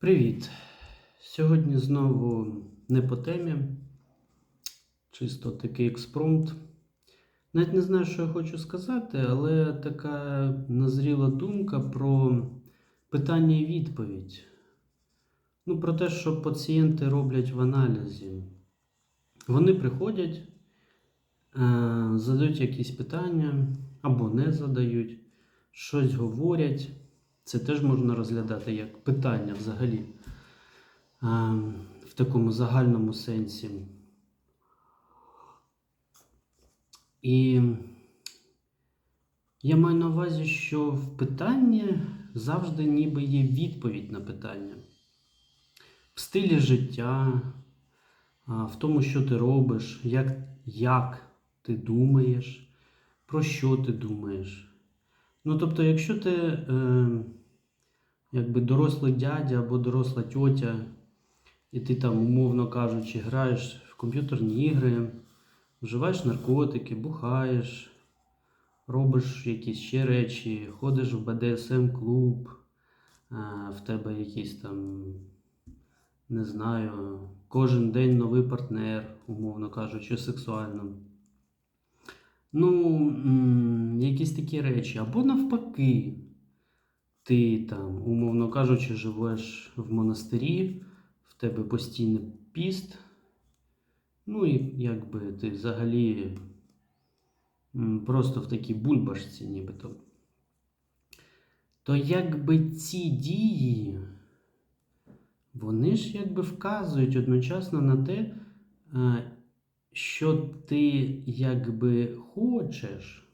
Привіт! Сьогодні знову не по темі. Чисто такий експромт. Навіть не знаю, що я хочу сказати, але така назріла думка про питання і відповідь. Ну, про те, що пацієнти роблять в аналізі. Вони приходять, е, задають якісь питання або не задають, щось говорять. Це теж можна розглядати як питання взагалі в такому загальному сенсі. І я маю на увазі, що в питанні завжди ніби є відповідь на питання. В стилі життя, в тому, що ти робиш, як, як ти думаєш, про що ти думаєш. Ну, тобто, якщо ти е, якби дорослий дядя або доросла тьотя, і ти там, умовно кажучи, граєш в комп'ютерні ігри, вживаєш наркотики, бухаєш, робиш якісь ще речі, ходиш в БДСМ-клуб, е, в тебе якийсь там, не знаю, кожен день новий партнер, умовно кажучи, сексуально. Ну, якісь такі речі. Або навпаки, ти там, умовно кажучи, живеш в монастирі, в тебе постійний піст. Ну і якби ти взагалі просто в такій бульбашці, нібито. То якби ці дії, вони ж якби вказують одночасно на те, е, що ти якби хочеш,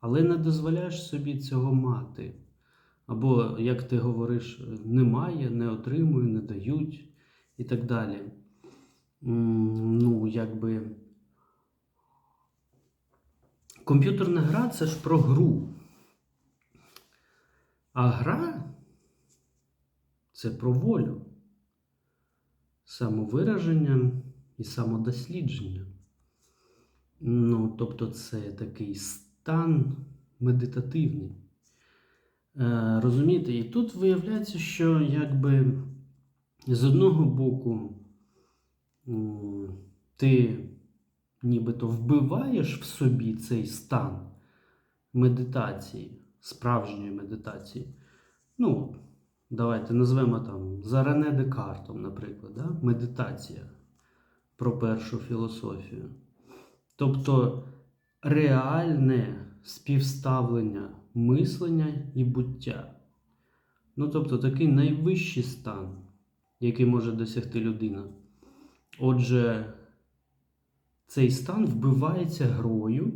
але не дозволяєш собі цього мати. Або, як ти говориш, немає, не отримую, не дають і так далі. Ну, якби. Комп'ютерна гра це ж про гру. А гра це про волю, самовираження і самодослідження. Ну, тобто, це такий стан медитативний. Е, розумієте, і тут виявляється, що якби з одного боку ти нібито вбиваєш в собі цей стан медитації, справжньої медитації. Ну, давайте назвемо там за Рене Декартом, наприклад, да? медитація про першу філософію. Тобто реальне співставлення мислення і буття. Ну, тобто такий найвищий стан, який може досягти людина. Отже, цей стан вбивається грою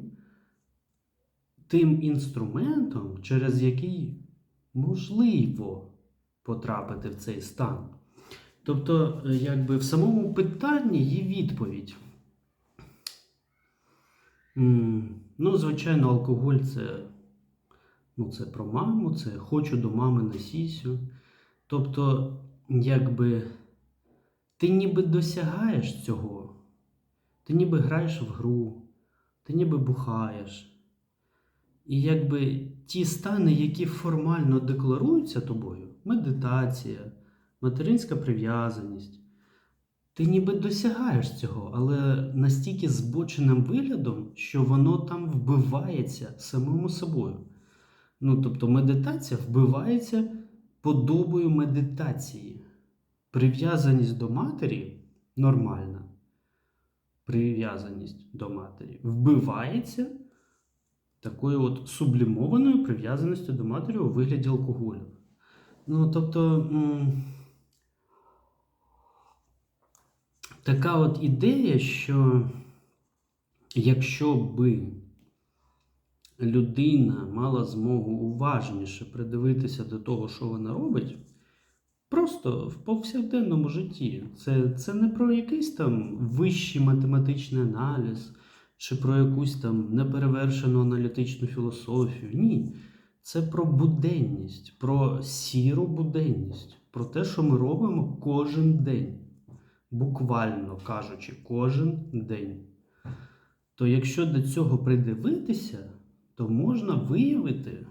тим інструментом, через який можливо потрапити в цей стан. Тобто, е, якби в самому питанні є відповідь. Ну, звичайно, алкоголь це, ну, це про маму, це хочу до мами на сісю. Тобто, якби ти ніби досягаєш цього, ти ніби граєш в гру, ти ніби бухаєш. І якби ті стани, які формально декларуються тобою, медитація, материнська прив'язаність, ти ніби досягаєш цього, але настільки збоченим виглядом, що воно там вбивається самому собою. Ну, тобто медитація вбивається подобою медитації. Прив'язаність до матері нормальна. Прив'язаність до матері вбивається такою от сублімованою прив'язаністю до матері у вигляді алкоголю. Ну, тобто. така от ідея, що якщо би людина мала змогу уважніше придивитися до того, що вона робить, просто в повсякденному житті, це, це не про якийсь там вищий математичний аналіз, чи про якусь там неперевершену аналітичну філософію. Ні. Це про буденність, про сіру буденність, про те, що ми робимо кожен день буквально кажучи, кожен день. То якщо до цього придивитися, то можна виявити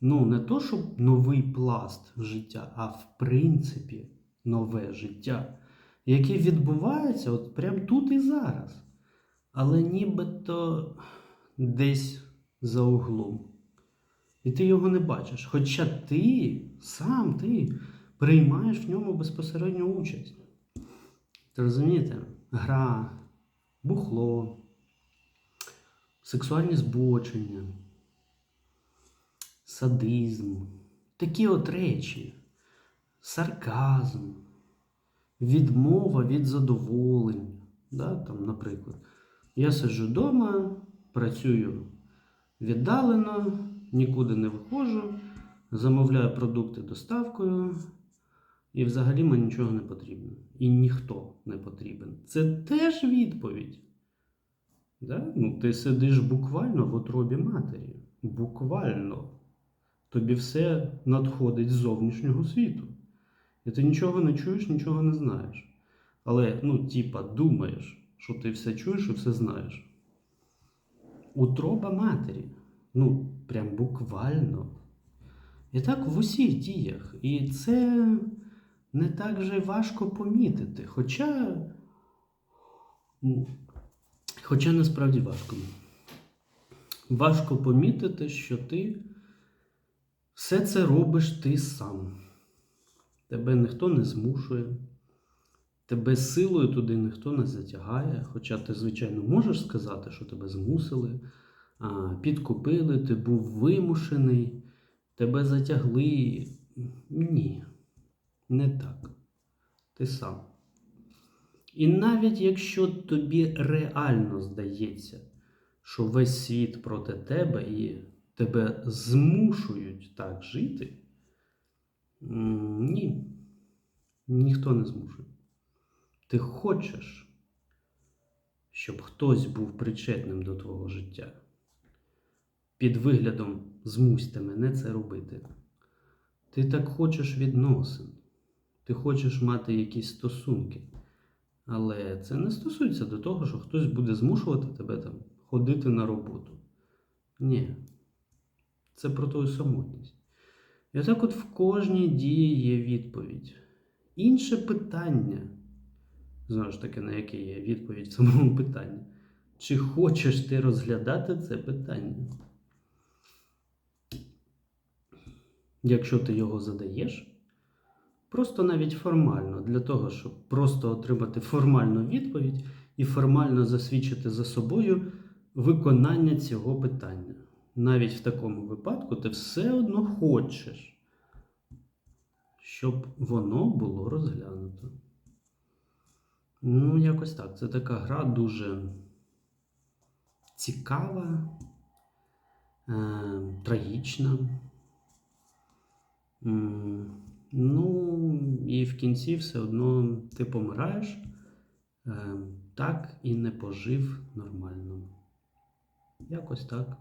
Ну, не то, щоб новий пласт життя, а в принципі нове життя, яке відбувається от прямо тут і зараз. Але нібито десь за углом. І ти його не бачиш. Хоча ти, сам ти, приймаєш в ньому безпосередню участь. Ти розумієте? Гра, бухло, сексуальні збочення, садизм, такі от речі, сарказм, відмова від задоволень. Да, там, наприклад, я сиджу вдома, працюю віддалено, нікуди не виходжу, замовляю продукти доставкою, і взагалі мені нічого не потрібно. І ніхто не потрібен. Це теж відповідь. Да? Ну, ти сидиш буквально в утробі матері. Буквально. Тобі все надходить з зовнішнього світу. І ти нічого не чуєш, нічого не знаєш. Але, ну, типа, думаєш, що ти все чуєш і все знаєш. Утроба матері. Ну, прям буквально. І так в усіх діях. І це не так же важко помітити. Хоча. Хоча насправді важко. Важко помітити, що ти все це робиш ти сам. Тебе ніхто не змушує, тебе силою туди ніхто не затягає. Хоча ти, звичайно, можеш сказати, що тебе змусили, підкупили, ти був вимушений, тебе затягли. Ні, не так. Ти сам. І навіть якщо тобі реально здається, що весь світ проти тебе і тебе змушують так жити, ні, ніхто не змушує. Ти хочеш, щоб хтось був причетним до твого життя. Під виглядом змусьте мене це робити. Ти так хочеш відносин, ти хочеш мати якісь стосунки. Але це не стосується до того, що хтось буде змушувати тебе там ходити на роботу. Ні. Це про твою самотність. І отак от в кожній дії є відповідь. Інше питання, знову ж таки, на яке є відповідь в самому питанні. Чи хочеш ти розглядати це питання? Якщо ти його задаєш, Просто навіть формально, для того, щоб просто отримати формальну відповідь і формально засвідчити за собою виконання цього питання. Навіть в такому випадку ти все одно хочеш, щоб воно було розглянуто. Ну, якось так. Це така гра дуже цікава, е, трагічна. Ну, і в кінці все одно ти помираєш, е, так і не пожив нормально. Якось так.